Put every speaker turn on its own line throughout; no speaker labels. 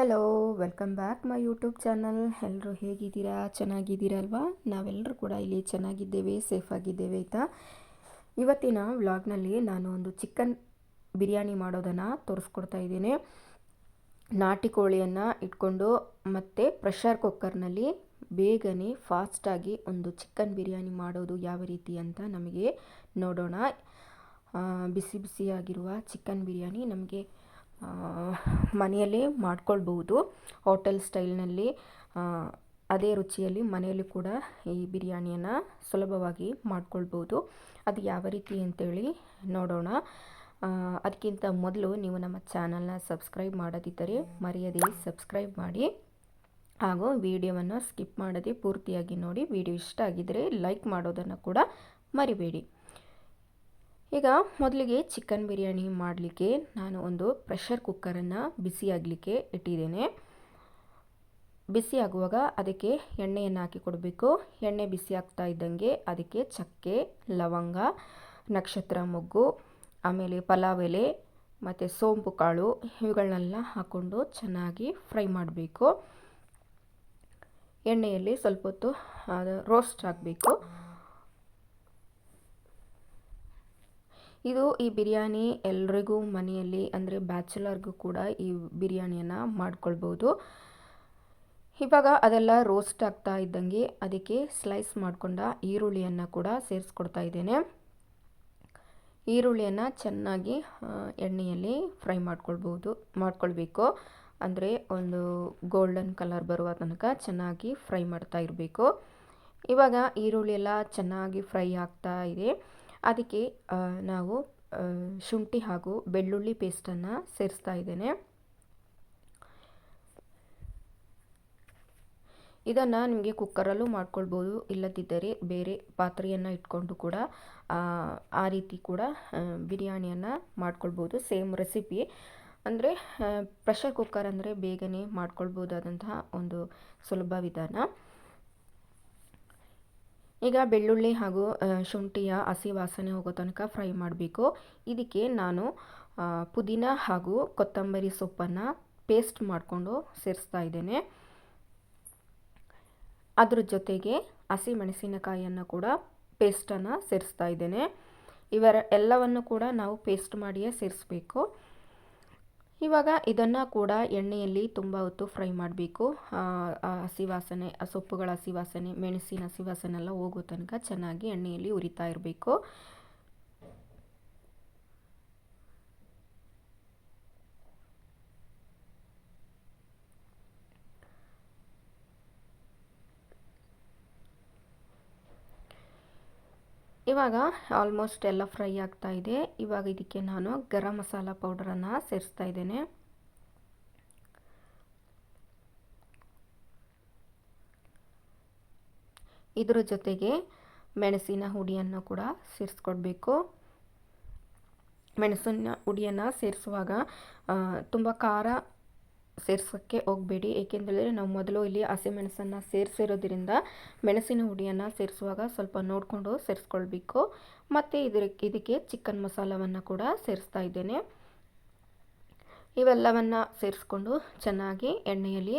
Hello welcome back my YouTube channel ಎಲ್ಲರೂ ಹೇಗಿದ್ದೀರಾ? ಚೆನ್ನಾಗಿದ್ದೀರಲ್ವಾ? ನಾವೆಲ್ಲರೂ ಕೂಡ ಇಲ್ಲಿ ಚೆನ್ನಾಗಿದ್ದೇವೆ ಸೇಫಾಗಿದ್ದೇವೆ ಆಯಿತಾ? ಇವತ್ತಿನ ವ್ಲಾಗ್ನಲ್ಲಿ ನಾನು ಒಂದು ಚಿಕನ್ ಬಿರಿಯಾನಿ ಮಾಡೋದನ್ನು ತೋರಿಸ್ಕೊಡ್ತಾ ಇದ್ದೀನಿ. ನಾಟಿ ಕೋಳಿಯನ್ನು ಇಟ್ಕೊಂಡು ಮತ್ತು ಪ್ರೆಷರ್ ಕುಕ್ಕರ್ನಲ್ಲಿ ಬೇಗನೆ ಫಾಸ್ಟಾಗಿ ಒಂದು ಚಿಕನ್ ಬಿರಿಯಾನಿ ಮಾಡೋದು ಯಾವ ರೀತಿ ಅಂತ ನಮಗೆ ನೋಡೋಣ. ಬಿಸಿ ಬಿಸಿಯಾಗಿರುವ ಚಿಕನ್ ಬಿರಿಯಾನಿ ನಮಗೆ ಮನೆಯಲ್ಲೇ ಮಾಡ್ಕೊಳ್ಬಹುದು. ಹೋಟೆಲ್ ಸ್ಟೈಲ್ನಲ್ಲಿ ಅದೇ ರುಚಿಯಲ್ಲಿ ಮನೆಯಲ್ಲಿ ಕೂಡ ಈ ಬಿರಿಯಾನಿಯನ್ನು ಸುಲಭವಾಗಿ ಮಾಡ್ಕೊಳ್ಬೋದು ಅದು ಯಾವ ರೀತಿ ಅಂತೇಳಿ ನೋಡೋಣ. ಅದಕ್ಕಿಂತ ಮೊದಲು ನೀವು ನಮ್ಮ ಚಾನಲ್ನ ಸಬ್ಸ್ಕ್ರೈಬ್ ಮಾಡದಿದ್ದರೆ ಮರೆಯದೇ ಸಬ್ಸ್ಕ್ರೈಬ್ ಮಾಡಿ. ಹಾಗೂ ವಿಡಿಯೋವನ್ನು ಸ್ಕಿಪ್ ಮಾಡದೆ ಪೂರ್ತಿಯಾಗಿ ನೋಡಿ. ವಿಡಿಯೋ ಇಷ್ಟ ಆಗಿದ್ದರೆ ಲೈಕ್ ಮಾಡೋದನ್ನು ಕೂಡ ಮರಿಬೇಡಿ. ಈಗ ಮೊದಲಿಗೆ ಚಿಕನ್ ಬಿರಿಯಾನಿ ಮಾಡಲಿಕ್ಕೆ ನಾನು ಒಂದು ಪ್ರೆಷರ್ ಕುಕ್ಕರನ್ನು ಬಿಸಿಯಾಗಲಿಕ್ಕೆ ಇಟ್ಟಿದ್ದೇನೆ. ಬಿಸಿ ಆಗುವಾಗ ಅದಕ್ಕೆ ಎಣ್ಣೆಯನ್ನು ಹಾಕಿ ಕೊಡಬೇಕು. ಎಣ್ಣೆ ಬಿಸಿ ಆಗ್ತಾ ಇದ್ದಂಗೆ ಅದಕ್ಕೆ ಚಕ್ಕೆ, ಲವಂಗ, ನಕ್ಷತ್ರ ಮೊಗ್ಗು, ಆಮೇಲೆ ಪಲಾವ್ ಎಲೆ, ಮತ್ತು ಸೋಂಪು ಕಾಳು ಇವುಗಳನ್ನೆಲ್ಲ ಹಾಕ್ಕೊಂಡು ಚೆನ್ನಾಗಿ ಫ್ರೈ ಮಾಡಬೇಕು. ಎಣ್ಣೆಯಲ್ಲಿ ಸ್ವಲ್ಪ ಹೊತ್ತು ರೋಸ್ಟ್ ಆಗಬೇಕು ಇದು ಈ ಬಿರಿಯಾನಿ ಎಲ್ರಿಗೂ ಮನೆಯಲ್ಲಿ ಅಂದರೆ ಬ್ಯಾಚುಲರ್ಗೂ ಕೂಡ ಈ ಬಿರಿಯಾನಿಯನ್ನು ಮಾಡ್ಕೊಳ್ಬೋದು. ಇವಾಗ ಅದೆಲ್ಲ ರೋಸ್ಟ್ ಆಗ್ತಾ ಇದ್ದಂಗೆ ಅದಕ್ಕೆ ಸ್ಲೈಸ್ ಮಾಡಿಕೊಂಡ ಈರುಳ್ಳಿಯನ್ನು ಕೂಡ ಸೇರಿಸ್ಕೊಡ್ತಾ ಇದ್ದೇನೆ. ಈರುಳ್ಳಿಯನ್ನು ಚೆನ್ನಾಗಿ ಎಣ್ಣೆಯಲ್ಲಿ ಫ್ರೈ ಮಾಡ್ಕೊಳ್ಬೋದು, ಮಾಡ್ಕೊಳ್ಬೇಕು. ಅಂದರೆ ಒಂದು ಗೋಲ್ಡನ್ ಕಲರ್ ಬರುವ ತನಕ ಚೆನ್ನಾಗಿ ಫ್ರೈ ಮಾಡ್ತಾ ಇರಬೇಕು. ಇವಾಗ ಈರುಳ್ಳಿ ಎಲ್ಲ ಚೆನ್ನಾಗಿ ಫ್ರೈ ಆಗ್ತಾ ಇದೆ. ಅದಕ್ಕೆ ನಾವು ಶುಂಠಿ ಹಾಗೂ ಬೆಳ್ಳುಳ್ಳಿ ಪೇಸ್ಟನ್ನು ಸೇರಿಸ್ತಾ ಇದ್ದೇನೆ. ಇದನ್ನು ನಿಮಗೆ ಕುಕ್ಕರಲ್ಲೂ ಮಾಡ್ಕೊಳ್ಬೋದು, ಇಲ್ಲದಿದ್ದರೆ ಬೇರೆ ಪಾತ್ರೆಯನ್ನು ಇಟ್ಕೊಂಡು ಕೂಡ, ಆ ರೀತಿ ಕೂಡ ಬಿರಿಯಾನಿಯನ್ನು ಮಾಡ್ಕೊಳ್ಬೋದು. Same recipe. ಅಂದರೆ ಪ್ರೆಷರ್ ಕುಕ್ಕರ್ ಅಂದರೆ ಬೇಗನೆ ಮಾಡ್ಕೊಳ್ಬೋದಾದಂತಹ ಒಂದು ಸುಲಭ ವಿಧಾನ. ಈಗ ಬೆಳ್ಳುಳ್ಳಿ ಹಾಗೂ ಶುಂಠಿಯ ಹಸಿ ವಾಸನೆ ಹೋಗೋ ತನಕ ಫ್ರೈ ಮಾಡಬೇಕು. ಇದಕ್ಕೆ ನಾನು ಪುದೀನ ಹಾಗೂ ಕೊತ್ತಂಬರಿ ಸೊಪ್ಪನ್ನು ಪೇಸ್ಟ್ ಮಾಡಿಕೊಂಡು ಸೇರಿಸ್ತಾ ಇದ್ದೇನೆ. ಅದ್ರ ಜೊತೆಗೆ ಹಸಿ ಮೆಣಸಿನಕಾಯಿಯನ್ನು ಕೂಡ ಪೇಸ್ಟನ್ನು ಸೇರಿಸ್ತಾ ಇದ್ದೇನೆ. ಇವರ ಎಲ್ಲವನ್ನು ಕೂಡ ನಾವು ಪೇಸ್ಟ್ ಮಾಡಿಯೇ ಸೇರಿಸ್ಬೇಕು. ಇವಾಗ ಇದನ್ನು ಕೂಡ ಎಣ್ಣೆಯಲ್ಲಿ ತುಂಬ ಹೊತ್ತು ಫ್ರೈ ಮಾಡಬೇಕು. ಹಸಿ ವಾಸನೆ ಸೊಪ್ಪುಗಳ ಹಸಿ ವಾಸನೆ, ಮೆಣಸಿನ ಹಸಿ ವಾಸನೆ ಎಲ್ಲ ಹೋಗೋ ತನಕ ಚೆನ್ನಾಗಿ ಎಣ್ಣೆಯಲ್ಲಿ ಉರಿತಾ ಇರಬೇಕು. ಇವಾಗ ಆಲ್ಮೋಸ್ಟ್ ಎಲ್ಲ ಫ್ರೈ ಆಗ್ತಾ ಇದೆ. ಇವಾಗ ಇದಕ್ಕೆ ನಾನು ಗರಂ ಮಸಾಲ ಪೌಡರನ್ನು ಸೇರಿಸ್ತಾ ಇದ್ದೇನೆ. ಇದರ ಜೊತೆಗೆ ಮೆಣಸಿನ ಹುಡಿಯನ್ನು ಕೂಡ ಸೇರಿಸ್ಕೊಡ್ಬೇಕು. ಮೆಣಸಿನ ಹುಡಿಯನ್ನು ಸೇರಿಸುವಾಗ ತುಂಬ ಖಾರ ಸೇರ್ಸೋಕ್ಕೆ ಹೋಗಬೇಡಿ. ಏಕೆಂದರೆ ನಾವು ಮೊದಲು ಇಲ್ಲಿ ಹಸಿಮೆಣಸನ್ನು ಸೇರಿಸಿರೋದ್ರಿಂದ ಮೆಣಸಿನ ಹುಡಿಯನ್ನು ಸೇರಿಸುವಾಗ ಸ್ವಲ್ಪ ನೋಡಿಕೊಂಡು ಸೇರಿಸ್ಕೊಳ್ಬೇಕು. ಮತ್ತು ಇದರ, ಇದಕ್ಕೆ ಚಿಕನ್ ಮಸಾಲವನ್ನು ಕೂಡ ಸೇರಿಸ್ತಾ ಇದ್ದೇನೆ. ಇವೆಲ್ಲವನ್ನು ಸೇರಿಸ್ಕೊಂಡು ಚೆನ್ನಾಗಿ ಎಣ್ಣೆಯಲ್ಲಿ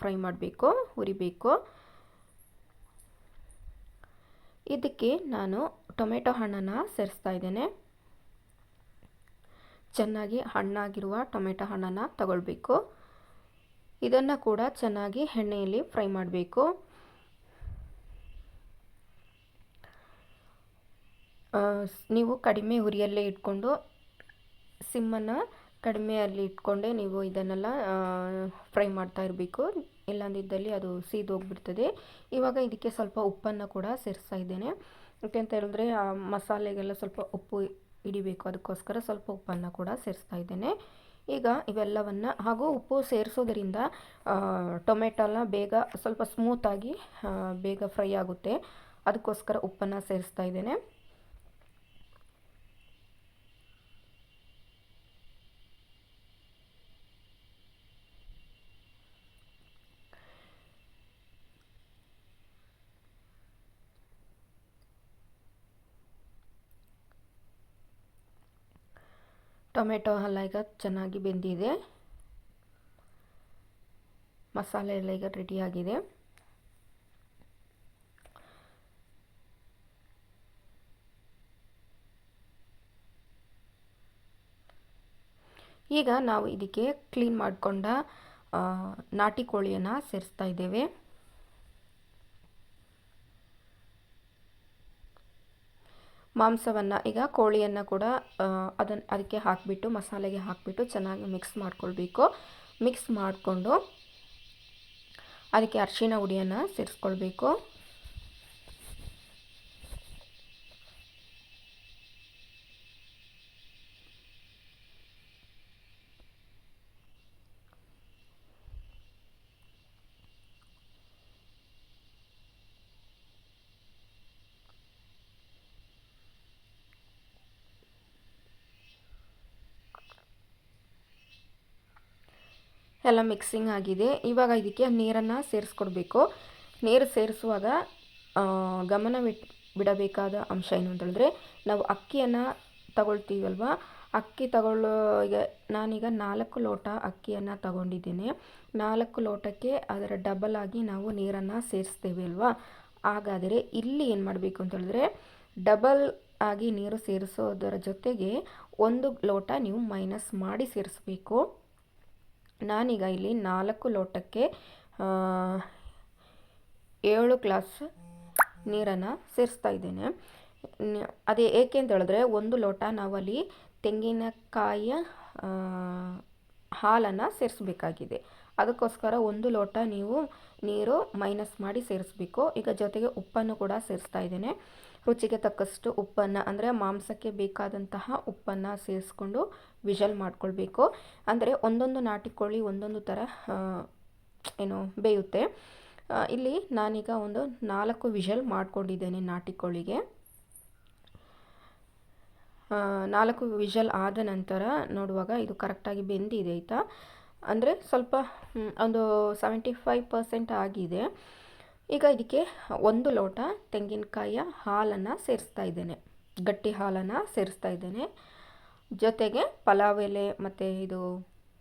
ಫ್ರೈ ಮಾಡಬೇಕು, ಹುರಿಬೇಕು. ಇದಕ್ಕೆ ನಾನು ಟೊಮೆಟೊ ಹಣ್ಣನ್ನು ಸೇರಿಸ್ತಾ ಇದ್ದೇನೆ. ಚೆನ್ನಾಗಿ ಹಣ್ಣಾಗಿರುವ ಟೊಮೆಟೊ ಹಣ್ಣನ್ನು ತಗೊಳ್ಬೇಕು. ಇದನ್ನು ಕೂಡ ಚೆನ್ನಾಗಿ ಎಣ್ಣೆಯಲ್ಲಿ ಫ್ರೈ ಮಾಡಬೇಕು. ನೀವು ಕಡಿಮೆ ಉರಿಯಲ್ಲೇ ಇಟ್ಕೊಂಡು, ಸಿಮ್ಮನ್ನು ಕಡಿಮೆಯಲ್ಲಿ ಇಟ್ಕೊಂಡೆ ನೀವು ಇದನ್ನೆಲ್ಲ ಫ್ರೈ ಮಾಡ್ತಾ ಇರಬೇಕು. ಇಲ್ಲಾಂದಿದ್ದಲ್ಲಿ ಅದು ಸೀದೋಗ್ಬಿಡ್ತದೆ. ಇವಾಗ ಇದಕ್ಕೆ ಸ್ವಲ್ಪ ಉಪ್ಪನ್ನು ಕೂಡ ಸೇರಿಸ್ತಾ ಇದ್ದೇನೆ. ಯಾಕೆಂತ ಹೇಳಿದ್ರೆ ಮಸಾಲೆಗೆಲ್ಲ ಸ್ವಲ್ಪ ಉಪ್ಪು ಹಿಡಿಬೇಕು. ಅದಕ್ಕೋಸ್ಕರ ಸ್ವಲ್ಪ ಉಪ್ಪನ್ನು ಕೂಡ ಸೇರಿಸ್ತಾ ಇದ್ದೇನೆ. ಈಗ ಇವೆಲ್ಲವನ್ನು ಹಾಗೂ ಉಪ್ಪು ಸೇರಿಸೋದ್ರಿಂದ ಟೊಮೆಟೊನ ಬೇಗ ಸ್ವಲ್ಪ ಸ್ಮೂತಾಗಿ ಬೇಗ ಫ್ರೈ ಆಗುತ್ತೆ. ಅದಕ್ಕೋಸ್ಕರ ಉಪ್ಪನ್ನು ಸೇರಿಸ್ತಾ ಇದ್ದೇನೆ. ಟೊಮೆಟೊ ಎಲ್ಲ ಈಗ ಚೆನ್ನಾಗಿ ಬೆಂದಿದೆ. ಮಸಾಲೆ ಎಲ್ಲ ಈಗ ರೆಡಿಯಾಗಿದೆ ಈಗ ನಾವು ಇದಕ್ಕೆ ಕ್ಲೀನ್ ಮಾಡಿಕೊಂಡ ನಾಟಿ ಕೋಳಿಯನ್ನು ಸೇರಿಸ್ತಾ ಇದ್ದೇವೆ. ಮಾಂಸವನ್ನು, ಈಗ ಕೋಳಿಯನ್ನು ಕೂಡ ಅದನ್ನು ಅದಕ್ಕೆ ಹಾಕಿಬಿಟ್ಟು, ಮಸಾಲೆಗೆ ಹಾಕಿಬಿಟ್ಟು ಚೆನ್ನಾಗಿ ಮಿಕ್ಸ್ ಮಾಡ್ಕೊಳ್ಬೇಕು. ಮಿಕ್ಸ್ ಮಾಡಿಕೊಂಡು, ಅದಕ್ಕೆ ಅರಿಶಿನ ಹುಡಿಯನ್ನು ಸೇರಿಸ್ಕೊಳ್ಬೇಕು. ಎಲ್ಲ ಮಿಕ್ಸಿಂಗ್ ಆಗಿದೆ. ಇವಾಗ ಇದಕ್ಕೆ ನೀರನ್ನು ಸೇರಿಸ್ಕೊಡ್ಬೇಕು. ನೀರು ಸೇರಿಸುವಾಗ ಗಮನವಿಟ್ ಬಿಡಬೇಕಾದ ಅಂಶ ಏನು ಅಂತೇಳಿದ್ರೆ ನಾವು ಅಕ್ಕಿಯನ್ನು ತಗೊಳ್ತೀವಲ್ವ? ಅಕ್ಕಿ ತಗೊಳ್ಳೋ, ಈಗ ನಾನೀಗ ನಾಲ್ಕು ಲೋಟ ಅಕ್ಕಿಯನ್ನು ತಗೊಂಡಿದ್ದೀನಿ. ನಾಲ್ಕು ಲೋಟಕ್ಕೆ ಅದರ ಡಬಲ್ ಆಗಿ ನಾವು ನೀರನ್ನು ಸೇರಿಸ್ತೇವೆ ಅಲ್ವಾ? ಹಾಗಾದರೆ ಇಲ್ಲಿ ಏನು ಮಾಡಬೇಕು ಅಂತೇಳಿದ್ರೆ ಡಬಲ್ ಆಗಿ ನೀರು ಸೇರಿಸೋದರ ಜೊತೆಗೆ ಒಂದು ಲೋಟ ನೀವು ಮೈನಸ್ ಮಾಡಿ ಸೇರಿಸ್ಬೇಕು. ನಾನೀಗ ಇಲ್ಲಿ ನಾಲ್ಕು ಲೋಟಕ್ಕೆ ಏಳು ಗ್ಲಾಸ್ ನೀರನ್ನು ಸೇರಿಸ್ತಾ ಇದ್ದೇನೆ. ಅದೇ ಏಕೆ ಅಂತ ಹೇಳಿದ್ರೆ ಒಂದು ಲೋಟ ನಾವಲ್ಲಿ ತೆಂಗಿನಕಾಯಿಯ ಹಾಲನ್ನು ಸೇರಿಸಬೇಕಾಗಿದೆ. ಅದಕ್ಕೋಸ್ಕರ ಒಂದು ಲೋಟ ನೀವು ನೀರು ಮೈನಸ್ ಮಾಡಿ ಸೇರಿಸಬೇಕು. ಈಗ ಜೊತೆಗೆ ಉಪ್ಪನ್ನು ಕೂಡ ಸೇರಿಸ್ತಾ ಇದ್ದೇನೆ. ರುಚಿಗೆ ತಕ್ಕಷ್ಟು ಉಪ್ಪನ್ನು, ಅಂದರೆ ಮಾಂಸಕ್ಕೆ ಬೇಕಾದಂತಹ ಉಪ್ಪನ್ನು ಸೇರಿಸ್ಕೊಂಡು ವಿಷಲ್ ಮಾಡ್ಕೊಳ್ಬೇಕು. ಅಂದರೆ ಒಂದೊಂದು ನಾಟಿ ಕೋಳಿ ಒಂದೊಂದು ಥರ ಏನು, ಬೇಯುತ್ತೆ. ಇಲ್ಲಿ ನಾನೀಗ ಒಂದು ನಾಲ್ಕು ವಿಷಲ್ ಮಾಡ್ಕೊಂಡಿದ್ದೇನೆ ನಾಟಿ ಕೋಳಿಗೆ. ನಾಲ್ಕು ವಿಷಲ್ ಆದ ನಂತರ ನೋಡುವಾಗ ಇದು ಕರೆಕ್ಟಾಗಿ ಬೆಂದಿದೆ ಆಯಿತಾ? ಅಂದರೆ ಸ್ವಲ್ಪ ಒಂದು ಸೆವೆಂಟಿ ಫೈವ್ ಪರ್ಸೆಂಟ್ ಆಗಿದೆ. ಈಗ ಇದಕ್ಕೆ ಒಂದು ಲೋಟ ತೆಂಗಿನಕಾಯಿಯ ಹಾಲನ್ನು ಸೇರಿಸ್ತಾ ಇದ್ದೇನೆ. ಗಟ್ಟಿ ಹಾಲನ್ನು ಸೇರಿಸ್ತಾ ಇದ್ದೇನೆ. ಜೊತೆಗೆ ಪಲಾವ್ ಎಲೆ ಮತ್ತು ಇದು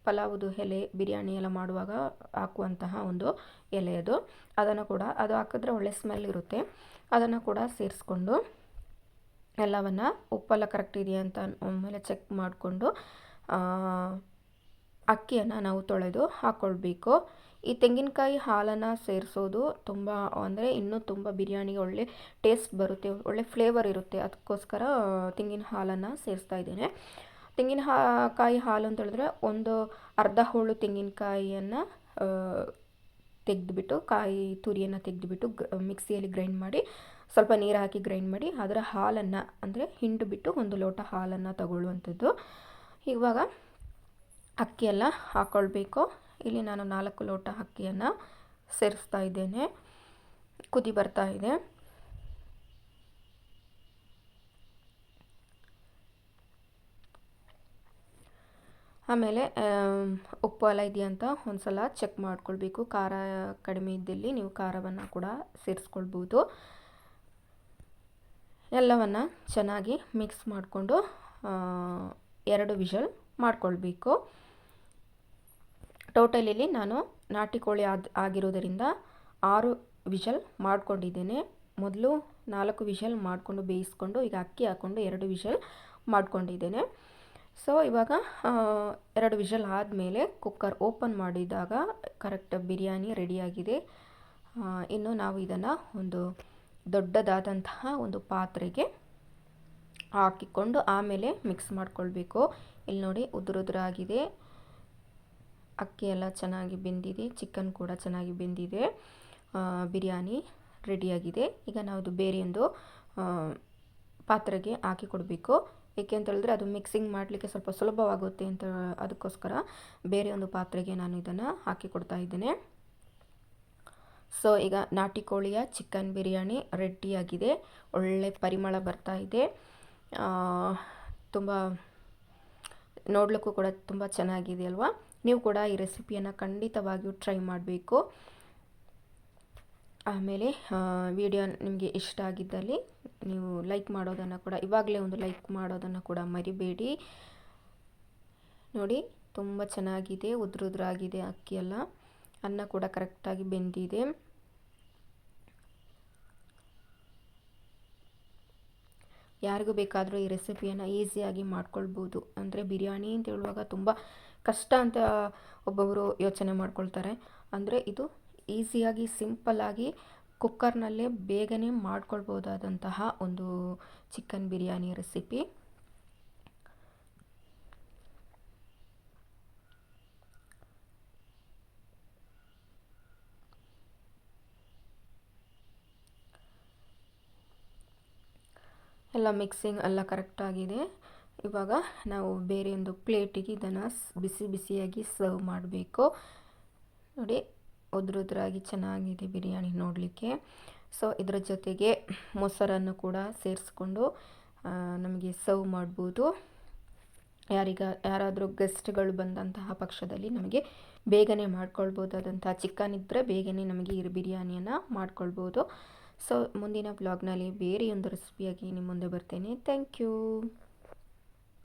ಪಲಾವ್ದು ಎಲೆ, ಬಿರಿಯಾನಿ ಎಲ್ಲ ಮಾಡುವಾಗ ಹಾಕುವಂತಹ ಒಂದು ಎಲೆ ಅದು. ಅದನ್ನು ಕೂಡ ಅದು ಹಾಕಿದ್ರೆ ಒಳ್ಳೆ ಸ್ಮೆಲ್ ಇರುತ್ತೆ. ಅದನ್ನು ಕೂಡ ಸೇರಿಸ್ಕೊಂಡು ಎಲ್ಲವನ್ನು ಉಪ್ಪೆಲ್ಲ ಕರೆಕ್ಟ್ ಇದೆಯಾ ಅಂತ ಒಮ್ಮೆಲೆ ಚೆಕ್ ಮಾಡಿಕೊಂಡು ಅಕ್ಕಿಯನ್ನು ನಾವು ತೊಳೆದು ಹಾಕ್ಕೊಳ್ಬೇಕು ಈ ತೆಂಗಿನಕಾಯಿ ಹಾಲನ್ನು ಸೇರಿಸೋದು ತುಂಬ, ಅಂದರೆ ಇನ್ನೂ ತುಂಬ ಬಿರಿಯಾನಿಗೆ ಒಳ್ಳೆ ಟೇಸ್ಟ್ ಬರುತ್ತೆ, ಒಳ್ಳೆ ಫ್ಲೇವರ್ ಇರುತ್ತೆ. ಅದಕ್ಕೋಸ್ಕರ ತೆಂಗಿನ ಹಾಲನ್ನು ಸೇರಿಸ್ತಾ ಇದ್ದೇನೆ. ತೆಂಗಿನ ಕಾಯಿ ಹಾಲು ಅಂತ ಹೇಳಿದ್ರೆ ಒಂದು ಅರ್ಧ ಹೋಳು ತೆಂಗಿನಕಾಯಿಯನ್ನು ತೆಗೆದುಬಿಟ್ಟು, ಕಾಯಿ ತುರಿಯನ್ನು ತೆಗೆದುಬಿಟ್ಟು ಮಿಕ್ಸಿಯಲ್ಲಿ ಗ್ರೈಂಡ್ ಮಾಡಿ, ಸ್ವಲ್ಪ ನೀರು ಹಾಕಿ ಗ್ರೈಂಡ್ ಮಾಡಿ, ಅದರ ಹಾಲನ್ನು, ಅಂದರೆ ಹಿಂಡು ಬಿಟ್ಟು ಒಂದು ಲೋಟ ಹಾಲನ್ನು ತಗೊಳ್ಳುವಂಥದ್ದು. ಇವಾಗ ಅಕ್ಕಿಯೆಲ್ಲ ಹಾಕ್ಕೊಳ್ಬೇಕು ಇಲ್ಲಿ ನಾನು ನಾಲ್ಕು ಲೋಟ ಅಕ್ಕಿಯನ್ನು ಸೇರಿಸ್ತಾ ಇದ್ದೇನೆ. ಕುದಿ ಬರ್ತಾ ಇದೆ. ಆಮೇಲೆ ಉಪ್ಪು ಎಲ್ಲ ಇದೆಯಾ ಅಂತ ಒಂದು ಸಲ ಚೆಕ್ ಮಾಡ್ಕೊಳ್ಬೇಕು. ಖಾರ ಕಡಿಮೆ ಇದ್ದಲ್ಲಿ ನೀವು ಖಾರವನ್ನು ಕೂಡ ಸೇರಿಸ್ಕೊಳ್ಬೋದು. ಎಲ್ಲವನ್ನು ಚೆನ್ನಾಗಿ ಮಿಕ್ಸ್ ಮಾಡಿಕೊಂಡು ಎರಡು ವಿಷಲ್ ಮಾಡ್ಕೊಳ್ಬೇಕು. ಟೋಟಲ್ ಇಲ್ಲಿ ನಾನು ನಾಟಿ ಕೋಳಿ ಆದ, ಆಗಿರೋದರಿಂದ ಆರು ವಿಷಲ್ ಮಾಡ್ಕೊಂಡಿದ್ದೇನೆ. ಮೊದಲು ನಾಲ್ಕು ವಿಷಲ್ ಮಾಡಿಕೊಂಡು ಬೇಯಿಸ್ಕೊಂಡು, ಈಗ ಅಕ್ಕಿ ಹಾಕ್ಕೊಂಡು ಎರಡು ವಿಷಲ್ ಮಾಡ್ಕೊಂಡಿದ್ದೇನೆ. ಸೊ ಇವಾಗ ಎರಡು ವಿಷಲ್ ಆದಮೇಲೆ ಕುಕ್ಕರ್ ಓಪನ್ ಮಾಡಿದಾಗ ಕರೆಕ್ಟ್ ಬಿರಿಯಾನಿ ರೆಡಿಯಾಗಿದೆ. ಇನ್ನು ನಾವು ಇದನ್ನು ಒಂದು ದೊಡ್ಡದಾದಂತಹ ಒಂದು ಪಾತ್ರೆಗೆ ಹಾಕಿಕೊಂಡು ಆಮೇಲೆ ಮಿಕ್ಸ್ ಮಾಡ್ಕೊಳ್ಬೇಕು. ಇಲ್ಲಿ ನೋಡಿ ಉದುರುದುರಾಗಿದೆ. ಅಕ್ಕಿ ಎಲ್ಲ ಚೆನ್ನಾಗಿ ಬೆಂದಿದೆ ಚಿಕನ್ ಕೂಡ ಚೆನ್ನಾಗಿ ಬೆಂದಿದೆ. ಬಿರಿಯಾನಿ ರೆಡಿಯಾಗಿದೆ. ಈಗ ನಾವು ಅದು ಬೇರೆಯೊಂದು ಪಾತ್ರೆಗೆ ಹಾಕಿ ಕೊಡಬೇಕು. ಏಕೆ ಅಂತ ಹೇಳಿದ್ರೆ ಅದು ಮಿಕ್ಸಿಂಗ್ ಮಾಡಲಿಕ್ಕೆ ಸ್ವಲ್ಪ ಸುಲಭವಾಗುತ್ತೆ ಅಂತ ಅದಕ್ಕೋಸ್ಕರ ಬೇರೆ ಒಂದು ಪಾತ್ರೆಗೆ ನಾನು ಇದನ್ನು ಹಾಕಿ ಕೊಡ್ತಾ ಇದ್ದೇನೆ. ಸೊ ಈಗ ನಾಟಿ ಕೋಳಿಯ ಚಿಕನ್ ಬಿರಿಯಾನಿ ರೆಡಿಯಾಗಿದೆ. ಒಳ್ಳೆ ಪರಿಮಳ ಬರ್ತಾ ಇದೆ. ತುಂಬ ನೋಡಲಿಕ್ಕೂ ಕೂಡ ತುಂಬ ಚೆನ್ನಾಗಿದೆ ಅಲ್ವಾ? ನೀವು ಕೂಡ ಈ ರೆಸಿಪಿಯನ್ನು ಖಂಡಿತವಾಗಿಯೂ ಟ್ರೈ ಮಾಡಬೇಕು. ಆಮೇಲೆ ವಿಡಿಯೋ ನಿಮಗೆ ಇಷ್ಟ ಆಗಿದ್ದಲ್ಲಿ ನೀವು ಲೈಕ್ ಮಾಡೋದನ್ನು ಕೂಡ, ಇವಾಗಲೇ ಒಂದು ಲೈಕ್ ಮಾಡೋದನ್ನು ಕೂಡ ಮರಿಬೇಡಿ. ನೋಡಿ, ತುಂಬ ಚೆನ್ನಾಗಿದೆ, ಉದ್ರುದ್ರಾಗಿದೆ ಅಕ್ಕಿ ಎಲ್ಲ. ಅನ್ನ ಕೂಡ ಕರೆಕ್ಟಾಗಿ ಬೆಂದಿದೆ. ಯಾರಿಗೂ ಬೇಕಾದರೂ ಈ ರೆಸಿಪಿಯನ್ನು ಈಸಿಯಾಗಿ ಮಾಡ್ಕೊಳ್ಬೋದು. ಅಂದರೆ ಬಿರಿಯಾನಿ ಅಂತ ಹೇಳುವಾಗ ತುಂಬ ಕಷ್ಟ ಅಂತ ಒಬ್ಬೊಬ್ಬರು ಯೋಚನೆ ಮಾಡ್ಕೊಳ್ತಾರೆ. ಅಂದರೆ ಇದು ಈಸಿಯಾಗಿ ಸಿಂಪಲ್ಲಾಗಿ ಕುಕ್ಕರ್ನಲ್ಲೇ ಬೇಗನೆ ಮಾಡ್ಕೊಳ್ಬೋದಾದಂತಹ ಒಂದು ಚಿಕನ್ ಬಿರಿಯಾನಿ ರೆಸಿಪಿ. ಎಲ್ಲ ಮಿಕ್ಸಿಂಗ್ ಎಲ್ಲ ಕರೆಕ್ಟಾಗಿದೆ ಇವಾಗ ನಾವು ಬೇರೆ ಒಂದು ಪ್ಲೇಟಿಗೆ ಇದನ್ನು ಬಿಸಿ ಬಿಸಿಯಾಗಿ ಸರ್ವ್ ಮಾಡಬೇಕು. ನೋಡಿ, ಉದ್ರದ್ರಾಗಿ ಚೆನ್ನಾಗಿದೆ ಬಿರಿಯಾನಿ ನೋಡಲಿಕ್ಕೆ. ಸೊ ಇದರ ಜೊತೆಗೆ ಮೊಸರನ್ನು ಕೂಡ ಸೇರಿಸ್ಕೊಂಡು ನಮಗೆ ಸರ್ವ್ ಮಾಡ್ಬೋದು. ಯಾರಿಗ, ಯಾರಾದರೂ ಗೆಸ್ಟ್ಗಳು ಬಂದಂತಹ ಪಕ್ಷದಲ್ಲಿ ನಮಗೆ ಬೇಗನೆ ಮಾಡ್ಕೊಳ್ಬೋದಾದಂತಹ ಚಿಕನ್ ಇದ್ದರೆ ಬೇಗನೆ ನಮಗೆ ಈ ಬಿರಿಯಾನಿಯನ್ನು ಮಾಡ್ಕೊಳ್ಬೋದು. ಸೊ ಮುಂದಿನ ಬ್ಲಾಗ್ನಲ್ಲಿ ಬೇರೆಯೊಂದು ರೆಸಿಪಿಯಾಗಿ ನಿಮ್ಮ ಮುಂದೆ ಬರ್ತೇನೆ. Thank you